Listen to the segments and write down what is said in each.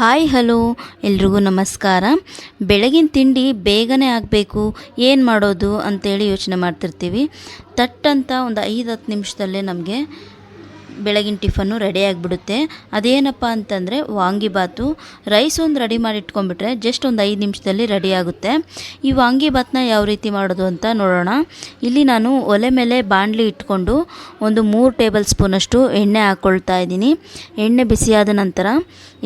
Hi, hello. ಎಲ್ರಿಗೂ ನಮಸ್ಕಾರ. ಬೆಳಗಿನ ತಿಂಡಿ ಬೇಗನೆ ಆಗಬೇಕು. ಏನು ಮಾಡೋದು ಅಂತೇಳಿ ಯೋಚನೆ ಮಾಡ್ತಿರ್ತೀವಿ. ತಟ್ಟಂತ ಒಂದು ಐದು, ಹತ್ತು ನಿಮಿಷದಲ್ಲೇ ನಮಗೆ ಬೆಳಗಿನ ಟಿಫನ್ನು ರೆಡಿ ಆಗಿಬಿಡುತ್ತೆ. ಅದೇನಪ್ಪ ಅಂತಂದರೆ ವಾಂಗಿಬಾತು ರೈಸ್ ಒಂದು ರೆಡಿ ಮಾಡಿ ಇಟ್ಕೊಂಡ್ಬಿಟ್ರೆ ಜಸ್ಟ್ ಒಂದು ಐದು ನಿಮಿಷದಲ್ಲಿ ರೆಡಿ ಆಗುತ್ತೆ. ಈ ವಾಂಗಿಬಾತನ್ನ ಯಾವ ರೀತಿ ಮಾಡೋದು ಅಂತ ನೋಡೋಣ. ಇಲ್ಲಿ ನಾನು ಒಲೆ ಮೇಲೆ ಬಾಣಲಿ ಇಟ್ಕೊಂಡು ಒಂದು ಮೂರು ಟೇಬಲ್ ಸ್ಪೂನಷ್ಟು ಎಣ್ಣೆ ಹಾಕ್ಕೊಳ್ತಾ ಇದ್ದೀನಿ. ಎಣ್ಣೆ ಬಿಸಿಯಾದ ನಂತರ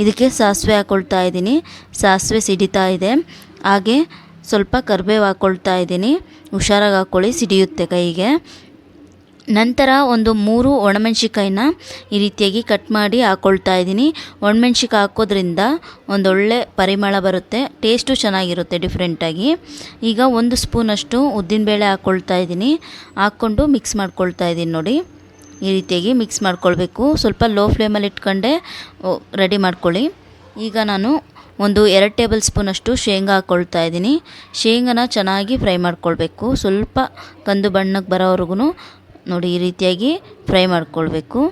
ಇದಕ್ಕೆ ಸಾಸಿವೆ ಹಾಕ್ಕೊಳ್ತಾ ಇದ್ದೀನಿ. ಸಾಸಿವೆ ಸಿಡಿತಾ ಇದೆ. ಹಾಗೆ ಸ್ವಲ್ಪ ಕರಿಬೇವು ಹಾಕ್ಕೊಳ್ತಾ ಇದ್ದೀನಿ. ಹುಷಾರಾಗಿ ಹಾಕ್ಕೊಳ್ಳಿ, ಸಿಡಿಯುತ್ತೆ ಕೈಗೆ. ನಂತರ ಒಂದು ಮೂರು ಒಣಮೆಣ್ಸಿಕಾಯಿನ ಈ ರೀತಿಯಾಗಿ ಕಟ್ ಮಾಡಿ ಹಾಕ್ಕೊಳ್ತಾ ಇದ್ದೀನಿ. ಒಣಮೆಣ್ಸಿಕಾಯಿ ಹಾಕೋದ್ರಿಂದ ಒಂದೊಳ್ಳೆ ಪರಿಮಳ ಬರುತ್ತೆ ಟೇಸ್ಟು ಚೆನ್ನಾಗಿರುತ್ತೆ ಡಿಫ್ರೆಂಟಾಗಿ ಈಗ ಒಂದು ಸ್ಪೂನಷ್ಟು ಉದ್ದಿನಬೇಳೆ ಹಾಕ್ಕೊಳ್ತಾ ಇದ್ದೀನಿ. ಹಾಕ್ಕೊಂಡು ಮಿಕ್ಸ್ ಮಾಡ್ಕೊಳ್ತಾ ಇದ್ದೀನಿ ನೋಡಿ. ಈ ರೀತಿಯಾಗಿ ಮಿಕ್ಸ್ ಮಾಡ್ಕೊಳ್ಬೇಕು. ಸ್ವಲ್ಪ ಲೋ ಫ್ಲೇಮಲ್ಲಿ ಇಟ್ಕೊಂಡೆ ರೆಡಿ ಮಾಡ್ಕೊಳ್ಳಿ. ಈಗ ನಾನು ಒಂದು ಎರಡು ಟೇಬಲ್ ಸ್ಪೂನಷ್ಟು ಶೇಂಗಾ ಹಾಕ್ಕೊಳ್ತಾ ಇದ್ದೀನಿ. ಶೇಂಗಾನ ಚೆನ್ನಾಗಿ ಫ್ರೈ ಮಾಡ್ಕೊಳ್ಬೇಕು. ಸ್ವಲ್ಪ ಕಂದು ಬಣ್ಣಕ್ಕೆ ಬರೋವರೆಗೂ ನೋಡಿ, ಈ ರೀತಿಯಾಗಿ ಫ್ರೈ ಮಾಡಿಕೊಳ್ಬೇಕು.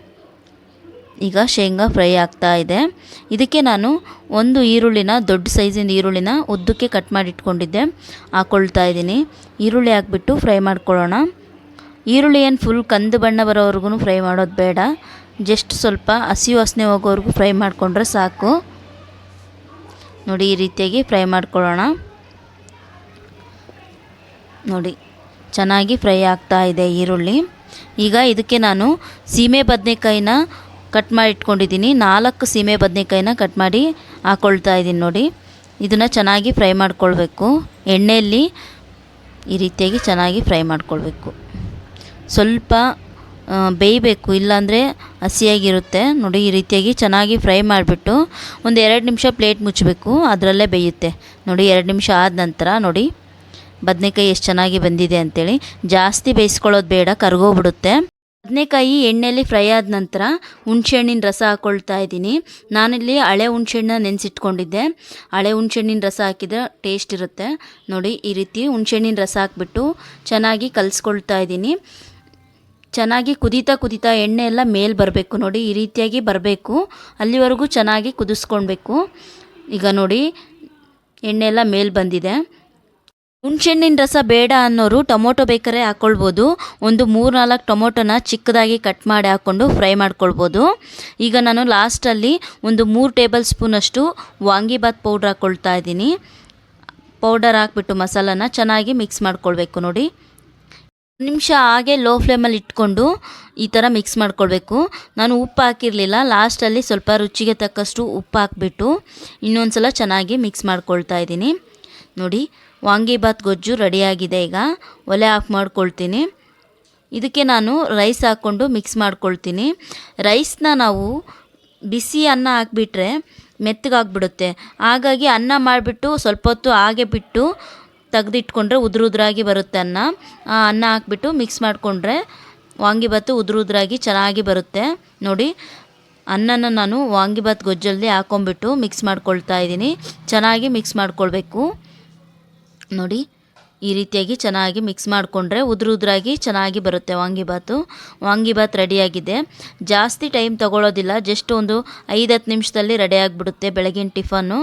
ಈಗ ಶೇಂಗಾ ಫ್ರೈ ಆಗ್ತಾ ಇದೆ. ಇದಕ್ಕೆ ನಾನು ಒಂದು ಈರುಳ್ಳಿನ, ದೊಡ್ಡ ಸೈಜಿನ ಈರುಳ್ಳಿನ ಉದ್ದಕ್ಕೆ ಕಟ್ ಮಾಡಿಟ್ಕೊಂಡಿದ್ದೆ. ಹಾಕ್ಕೊಳ್ತಾ ಇದ್ದೀನಿ. ಈರುಳ್ಳಿ ಹಾಕ್ಬಿಟ್ಟು ಫ್ರೈ ಮಾಡ್ಕೊಳ್ಳೋಣ. ಈರುಳ್ಳಿ ಏನು ಫುಲ್ ಕಂದು ಬಣ್ಣ ಬರೋವರೆಗೂ ಫ್ರೈ ಮಾಡೋದು ಬೇಡ. ಜಸ್ಟ್ ಸ್ವಲ್ಪ ಹಸಿ ವಾಸನೆ ಹೋಗೋವರೆಗೂ ಫ್ರೈ ಮಾಡಿಕೊಂಡ್ರೆ ಸಾಕು. ನೋಡಿ, ಈ ರೀತಿಯಾಗಿ ಫ್ರೈ ಮಾಡ್ಕೊಳ್ಳೋಣ. ನೋಡಿ, ಚೆನ್ನಾಗಿ ಫ್ರೈ ಆಗ್ತಾ ಇದೆ ಈರುಳ್ಳಿ. ಈಗ ಇದಕ್ಕೆ ನಾನು ಸೀಮೆ ಬದನೆಕಾಯಿನ ಕಟ್ ಮಾಡಿ ಇಟ್ಕೊಂಡಿದ್ದೀನಿ. ನಾಲ್ಕು ಸೀಮೆ ಬದನೆಕಾಯಿನ ಕಟ್ ಮಾಡಿ ಹಾಕ್ಕೊಳ್ತಾ ಇದ್ದೀನಿ ನೋಡಿ. ಇದನ್ನು ಚೆನ್ನಾಗಿ ಫ್ರೈ ಮಾಡ್ಕೊಳ್ಬೇಕು. ಎಣ್ಣೆಯಲ್ಲಿ ಈ ರೀತಿಯಾಗಿ ಚೆನ್ನಾಗಿ ಫ್ರೈ ಮಾಡ್ಕೊಳ್ಬೇಕು. ಸ್ವಲ್ಪ ಬೇಯಬೇಕು. ಇಲ್ಲಾಂದರೆ ಹಸಿಯಾಗಿರುತ್ತೆ. ನೋಡಿ, ಈ ರೀತಿಯಾಗಿ ಚೆನ್ನಾಗಿ ಫ್ರೈ ಮಾಡಿಬಿಟ್ಟು ಒಂದು ಎರಡು ನಿಮಿಷ ಪ್ಲೇಟ್ ಮುಚ್ಚಬೇಕು. ಅದರಲ್ಲೇ ಬೇಯುತ್ತೆ. ನೋಡಿ, ಎರಡು ನಿಮಿಷ ಆದ ನಂತರ ನೋಡಿ. ಬದನೆಕಾಯಿ ಎಷ್ಟು ಚೆನ್ನಾಗಿ ಬಂದಿದೆ ಅಂತೇಳಿ ಜಾಸ್ತಿ ಬೇಯಿಸ್ಕೊಳ್ಳೋದು ಬೇಡ, ಕರ್ಗೋಗ್ಬಿಡುತ್ತೆ. ಬದನೆಕಾಯಿ ಎಣ್ಣೆಯಲ್ಲಿ ಫ್ರೈ ಆದ ನಂತರ ಹುಣಸೆಹಣ್ಣಿನ ರಸ ಹಾಕ್ಕೊಳ್ತಾ ಇದ್ದೀನಿ. ನಾನಿಲ್ಲಿ ಹಳೆ ಹುಣಸೆಹಣ್ಣ ನೆನೆಸಿಟ್ಕೊಂಡಿದ್ದೆ. ಹಳೆ ಹುಣಸೆಹಣ್ಣಿನ ರಸ ಹಾಕಿದ್ರೆ ಟೇಸ್ಟ್ ಇರುತ್ತೆ. ನೋಡಿ, ಈ ರೀತಿ ಹುಣಸೆಹಣ್ಣಿನ ರಸ ಹಾಕ್ಬಿಟ್ಟು ಚೆನ್ನಾಗಿ ಕಲಿಸ್ಕೊಳ್ತಾ ಇದ್ದೀನಿ. ಚೆನ್ನಾಗಿ ಕುದೀತಾ ಕುದೀತಾ ಎಣ್ಣೆ ಎಲ್ಲ ಮೇಲೆ ಬರಬೇಕು. ನೋಡಿ, ಈ ರೀತಿಯಾಗಿ ಬರಬೇಕು. ಅಲ್ಲಿವರೆಗೂ ಚೆನ್ನಾಗಿ ಕುದಿಸ್ಕೊಳ್ಬೇಕು. ಈಗ ನೋಡಿ, ಎಣ್ಣೆ ಎಲ್ಲ ಮೇಲೆ ಬಂದಿದೆ. ಹುಣ್ಸೆಹಣ್ಣಿನ ರಸ ಬೇಡ ಅನ್ನೋರು ಟೊಮೊಟೊ ಬೇಕರೆ ಹಾಕ್ಕೊಳ್ಬೋದು ಒಂದು ಮೂರು ನಾಲ್ಕು ಟೊಮೊಟೊನ ಚಿಕ್ಕದಾಗಿ ಕಟ್ ಮಾಡಿ ಹಾಕ್ಕೊಂಡು ಫ್ರೈ ಮಾಡ್ಕೊಳ್ಬೋದು. ಈಗ ನಾನು ಲಾಸ್ಟಲ್ಲಿ ಒಂದು ಮೂರು ಟೇಬಲ್ ಸ್ಪೂನಷ್ಟು ವಾಂಗಿಬಾತ್ ಪೌಡ್ರ್ ಹಾಕ್ಕೊಳ್ತಾ ಇದ್ದೀನಿ. ಪೌಡರ್ ಹಾಕ್ಬಿಟ್ಟು ಮಸಾಲನ ಚೆನ್ನಾಗಿ ಮಿಕ್ಸ್ ಮಾಡ್ಕೊಳ್ಬೇಕು ನೋಡಿ. ನಿಮಿಷ ಹಾಗೆ ಲೋ ಫ್ಲೇಮಲ್ಲಿ ಇಟ್ಕೊಂಡು ಈ ಥರ ಮಿಕ್ಸ್ ಮಾಡ್ಕೊಳ್ಬೇಕು. ನಾನು ಉಪ್ಪು ಹಾಕಿರಲಿಲ್ಲ. ಲಾಸ್ಟಲ್ಲಿ ಸ್ವಲ್ಪ ರುಚಿಗೆ ತಕ್ಕಷ್ಟು ಉಪ್ಪು ಹಾಕ್ಬಿಟ್ಟು ಇನ್ನೊಂದು ಸಲ ಚೆನ್ನಾಗಿ ಮಿಕ್ಸ್ ಮಾಡ್ಕೊಳ್ತಾ ಇದ್ದೀನಿ. ನೋಡಿ ವಾಂಗಿಬಾತ್ ಗೊಜ್ಜು ರೆಡಿಯಾಗಿದೆ. ಈಗ ಒಲೆ ಆಫ್ ಮಾಡ್ಕೊಳ್ತೀನಿ. ಇದಕ್ಕೆ ನಾನು ರೈಸ್ ಹಾಕ್ಕೊಂಡು ಮಿಕ್ಸ್ ಮಾಡ್ಕೊಳ್ತೀನಿ. ರೈಸ್ನ ನಾವು ಬಿಸಿ ಅನ್ನ ಹಾಕ್ಬಿಟ್ರೆ ಮೆತ್ತಗಾಗ್ಬಿಡುತ್ತೆ ಹಾಗಾಗಿ ಅನ್ನ ಮಾಡಿಬಿಟ್ಟು ಸ್ವಲ್ಪ ಹೊತ್ತು ಹಾಗೆ ಬಿಟ್ಟು ತೆಗೆದಿಟ್ಕೊಂಡ್ರೆ ಉದುರು ಉದುರಾಗಿ ಬರುತ್ತೆ ಅನ್ನ. ಆ ಅನ್ನ ಹಾಕ್ಬಿಟ್ಟು ಮಿಕ್ಸ್ ಮಾಡಿಕೊಂಡ್ರೆ ವಾಂಗಿಬಾತು ಉದುರು ಉದುರಾಗಿ ಚೆನ್ನಾಗಿ ಬರುತ್ತೆ. ನೋಡಿ, ಅನ್ನನ ನಾನು ವಾಂಗಿಬಾತ್ ಗೊಜ್ಜಲ್ಲಿ ಹಾಕೊಂಬಿಟ್ಟು ಮಿಕ್ಸ್ ಮಾಡ್ಕೊಳ್ತಾ ಇದ್ದೀನಿ. ಚೆನ್ನಾಗಿ ಮಿಕ್ಸ್ ಮಾಡ್ಕೊಳ್ಬೇಕು. ನೋಡಿ, ಈ ರೀತಿಯಾಗಿ ಚೆನ್ನಾಗಿ ಮಿಕ್ಸ್ ಮಾಡಿಕೊಂಡ್ರೆ ಉದುರು ಉದುರಾಗಿ ಚೆನ್ನಾಗಿ ಬರುತ್ತೆ ವಾಂಗಿಬಾತು ವಾಂಗಿಬಾತ್ ರೆಡಿಯಾಗಿದೆ. ಜಾಸ್ತಿ ಟೈಮ್ ತಗೊಳ್ಳೋದಿಲ್ಲ ಜಸ್ಟ್ ಒಂದು ಐದು ಹತ್ತು ನಿಮಿಷದಲ್ಲಿ ರೆಡಿ ಆಗಿಬಿಡುತ್ತೆ ಬೆಳಗಿನ ಟಿಫನ್ನು.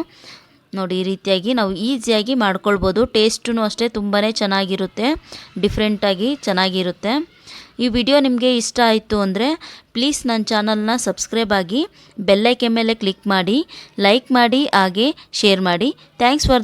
ನೋಡಿ, ಈ ರೀತಿಯಾಗಿ ನಾವು ಈಸಿಯಾಗಿ ಮಾಡ್ಕೊಳ್ಬೋದು. ಟೇಸ್ಟೂ ಅಷ್ಟೇ ತುಂಬಾ ಚೆನ್ನಾಗಿರುತ್ತೆ ಡಿಫ್ರೆಂಟಾಗಿ ಚೆನ್ನಾಗಿರುತ್ತೆ. ಈ ವಿಡಿಯೋ ನಿಮಗೆ ಇಷ್ಟ ಆಯಿತು ಅಂದರೆ ಪ್ಲೀಸ್ ನನ್ನ ಚಾನಲ್ನ ಸಬ್ಸ್ಕ್ರೈಬ್ ಆಗಿ ಬೆಲ್ಲೈಕೆ ಮೇಲೆ ಕ್ಲಿಕ್ ಮಾಡಿ ಲೈಕ್ ಮಾಡಿ, ಹಾಗೆ ಶೇರ್ ಮಾಡಿ. Thanks for